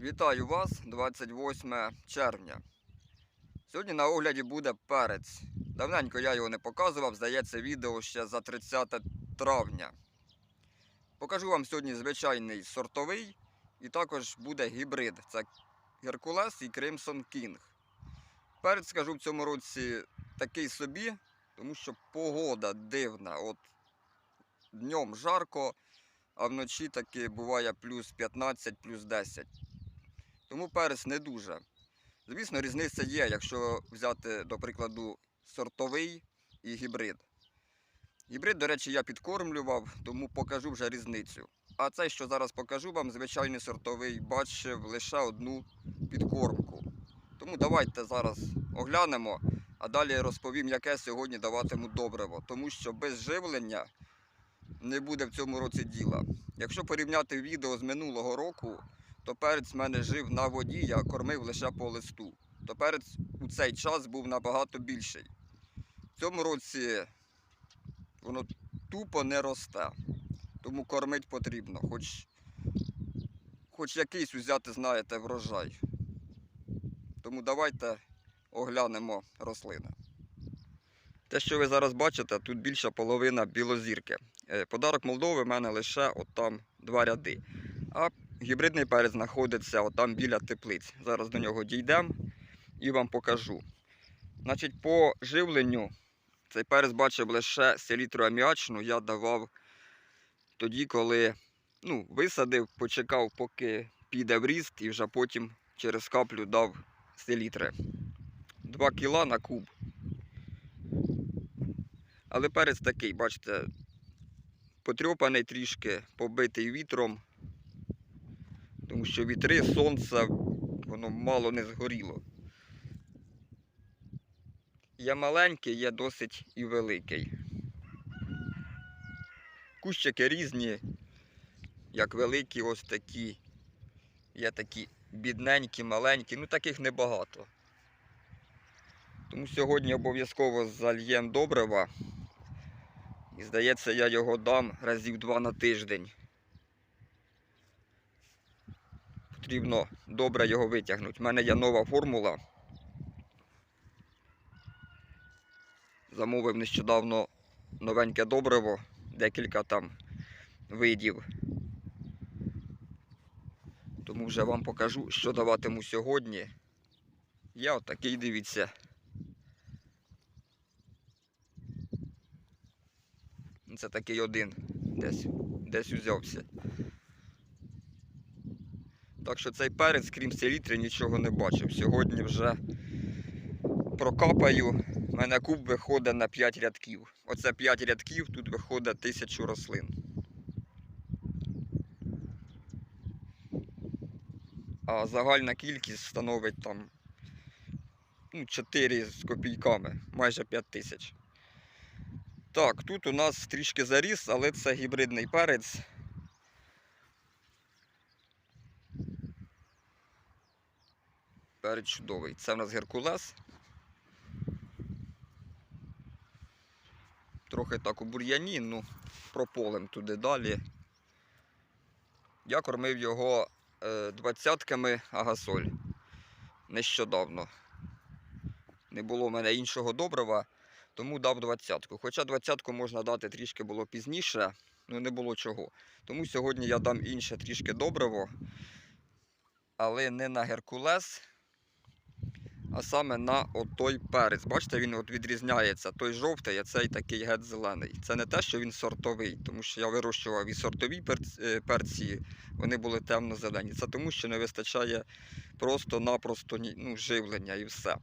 Вітаю вас 28 червня. Сьогодні на огляді буде перець. Давненько я його не показував, здається, відео ще за 30 травня. Покажу вам сьогодні звичайний сортовий і також буде гібрид. Це Геркулес і Crimson King. Перець, скажу, в цьому році такий собі, тому що погода дивна. От днем жарко, а вночі таки буває плюс 15, плюс 10. Тому перець не дуже. Звісно, різниця є, якщо взяти, до прикладу, сортовий і гібрид. Гібрид, до речі, я підкормлював, тому покажу вже різницю. А цей, що зараз покажу вам, звичайний сортовий, бачив лише одну підкормку. Тому давайте зараз оглянемо, а далі розповім, яке сьогодні даватиму добриво. Тому що без живлення не буде в цьому році діла. Якщо порівняти відео з минулого року, то перець в мене жив на воді, я кормив лише по листу. То перець у цей час був набагато більший. В цьому році воно тупо не росте. Тому кормити потрібно, хоч, хоч якийсь взяти, знаєте, врожай. Тому давайте оглянемо рослини. Те, що ви зараз бачите, тут більша половина білозірки. Е, Подарок Молдови в мене лише от там два ряди. А гібридний перець знаходиться отам біля теплиць. Зараз до нього дійдемо і вам покажу. Значить, по живленню цей перець бачив лише селітру аміачну я давав тоді, коли ну, висадив, почекав, поки піде в ріст, і вже потім через каплю дав селітри. 2 кіла на куб. Але перець такий, бачите, потрьопаний трішки, побитий вітром, тому що вітри, сонце, воно мало не згоріло. Є маленький, є досить і великий. Кущики різні, як великі, ось такі. Є такі бідненькі, маленькі, ну таких небагато. Тому сьогодні обов'язково зальєм добрива. І здається, я його дам разів два на тиждень. Потрібно добре його витягнути. У мене є нова формула. Замовив нещодавно новеньке добриво, декілька там видів. Тому вже вам покажу, що даватиму сьогодні. Я отакий, дивіться. Це такий один десь, десь узявся. Так що цей перець, крім селітри, нічого не бачив. Сьогодні вже прокапаю. У мене куб виходить на 5 рядків. Оце 5 рядків, тут виходить тисячу рослин. А загальна кількість становить там ну, 4 з копійками, майже 5 тисяч. Так, тут у нас трішки заріс, але це гібридний перець. Перець чудовий. Це в нас Геркулес. Трохи так у бур'яні, ну, прополем туди далі. Я кормив його е, двадцятками агасоль нещодавно. Не було в мене іншого добрива, тому дав двадцятку. Хоча двадцятку можна дати трішки було пізніше, ну не було чого. Тому сьогодні я дам інше трішки добриво, але не на Геркулес, а саме на отой перець. Бачите, він от відрізняється. Той жовтий, а цей такий геть зелений. Це не те, що він сортовий, тому що я вирощував і сортові перці, е, вони були темно-зелені. Це тому, що не вистачає просто-напросто ну, живлення і все.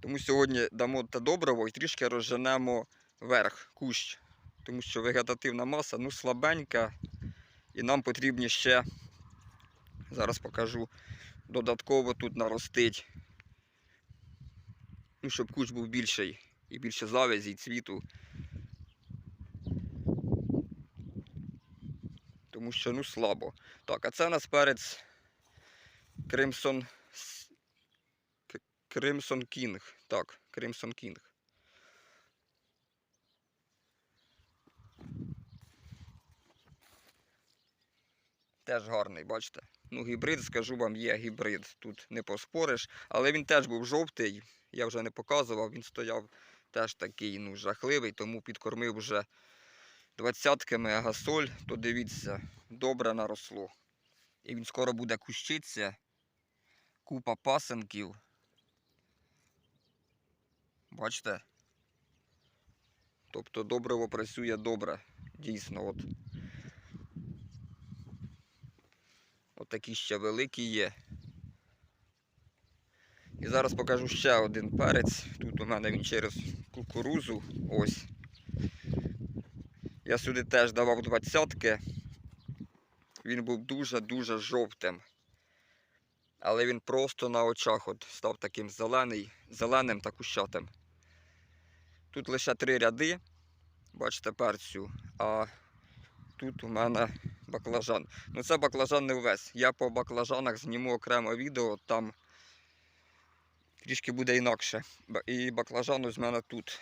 Тому сьогодні дамо те добриво і трішки розженемо верх, кущ. Тому що вегетативна маса ну, слабенька. І нам потрібні ще, зараз покажу, додатково тут наростить. Ну, щоб кущ був більший і більше завязі і цвіту. Тому що ну слабо. Так, а це у нас перець Crimson С- К- Crimson King. Так, Crimson King. Теж гарний, бачите? Ну, гібрид, скажу вам, є гібрид. Тут не поспориш. Але він теж був жовтий. Я вже не показував. Він стояв теж такий ну, жахливий, тому підкормив вже двадцятками агасоль. То дивіться, добре наросло. І він скоро буде кущитися. Купа пасенків. Бачите? Тобто добриво працює добре. Дійсно, от. От такі ще великі є. І зараз покажу ще один перець. Тут у мене він через кукурузу. Ось. Я сюди теж давав двадцятки. Він був дуже-дуже жовтим. Але він просто на очах от став таким зелений, зеленим та кущатим. Тут лише три ряди, бачите, перцю, а тут у мене баклажан. Ну це баклажан не увесь. Я по баклажанах зніму окремо відео, там трішки буде інакше. І баклажан в мене тут.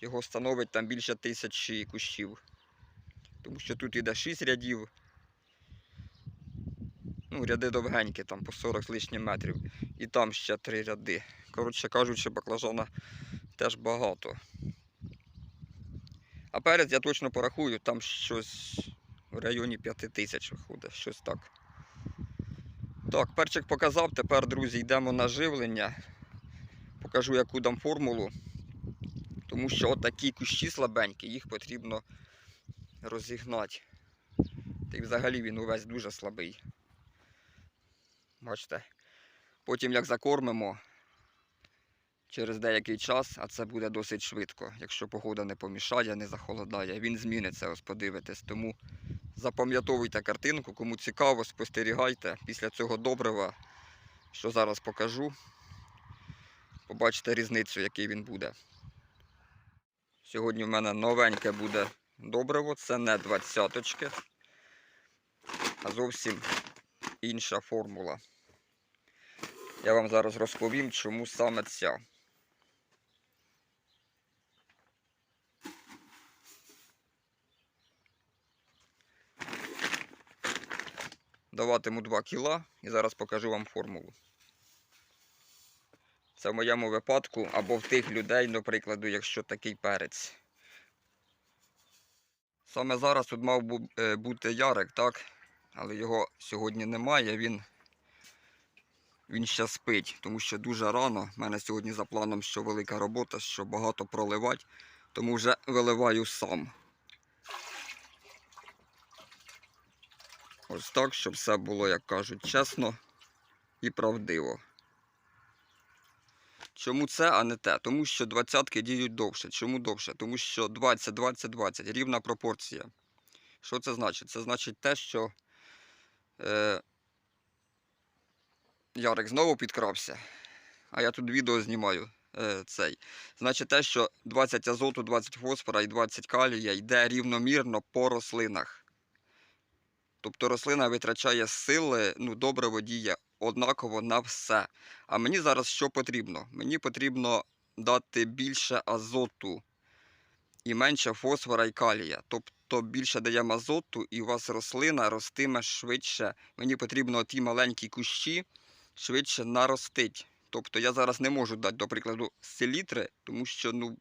Його становить там більше тисячі кущів. Тому що тут іде 6 рядів. Ну, ряди довгенькі, там по 40 з лишнім метрів. І там ще три ряди. Коротше кажучи, баклажана теж багато. А перець я точно порахую, там щось в районі 5 тисяч виходить, щось так. Так, перчик показав, тепер, друзі, йдемо на живлення. Покажу, яку дам формулу. Тому що отакі кущі слабенькі, їх потрібно розігнати. Та й взагалі він увесь дуже слабий. Бачите. Потім як закормимо через деякий час, а це буде досить швидко, якщо погода не помішає, не захолодає, він зміниться, ось подивитесь. Тому запам'ятовуйте картинку, кому цікаво, спостерігайте після цього добрива, що зараз покажу. Побачите різницю, який він буде. Сьогодні в мене новеньке буде добриво, це не двадцяточки, а зовсім інша формула. Я вам зараз розповім, чому саме ця. Даватиму 2 кіла і зараз покажу вам формулу. Це в моєму випадку або в тих людей, до прикладу, якщо такий перець. Саме зараз тут мав е, бути Ярик, так? Але його сьогодні немає, він, він ще спить, тому що дуже рано. У мене сьогодні за планом, що велика робота, що багато проливати, тому вже виливаю сам. Ось так, щоб все було, як кажуть, чесно і правдиво. Чому це, а не те? Тому що двадцятки діють довше. Чому довше? Тому що 20, 20, 20 рівна пропорція. Що це значить? Це значить те, що е, Ярик знову підкрався, а я тут відео знімаю е, цей. Значить те, що 20 азоту, 20 фосфора і 20 калія йде рівномірно по рослинах. Тобто рослина витрачає сили, ну, добре водіє однаково на все. А мені зараз що потрібно? Мені потрібно дати більше азоту і менше фосфора і калія. Тобто більше даємо азоту, і у вас рослина ростиме швидше. Мені потрібно ті маленькі кущі швидше наростить. Тобто я зараз не можу дати, до прикладу, селітри, тому що ну,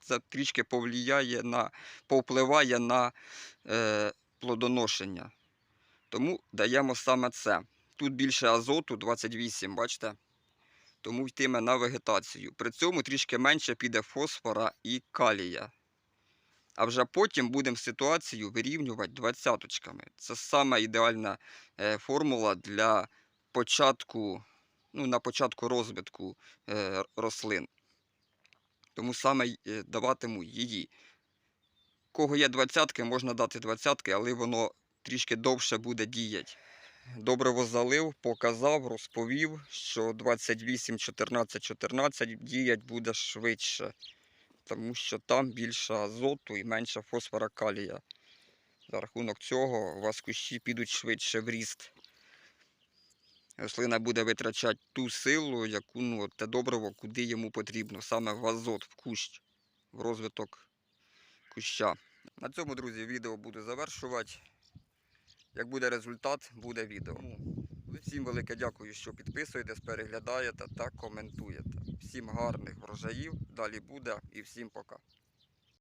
це трішки повлияє на, повпливає на е, плодоношення. Тому даємо саме це. Тут більше азоту 28, бачите? Тому йтиме на вегетацію. При цьому трішки менше піде фосфора і калія. А вже потім будемо ситуацію вирівнювати двадцяточками. Це саме ідеальна е, формула для початку, ну, на початку розвитку е, рослин. Тому саме е, даватиму її. Кого є двадцятки, можна дати двадцятки, але воно трішки довше буде діяти. Добриво залив, показав, розповів, що 28, 14, 14 діять буде швидше, тому що там більше азоту і менше фосфора калія. За рахунок цього у вас кущі підуть швидше в ріст. Рослина буде витрачати ту силу, яку ну, те добриво, куди йому потрібно, саме в азот, в кущ, в розвиток куща. На цьому, друзі, відео буду завершувати. Як буде результат, буде відео. Всім велике дякую, що підписуєтесь, переглядаєте та коментуєте. Всім гарних врожаїв, далі буде і всім пока.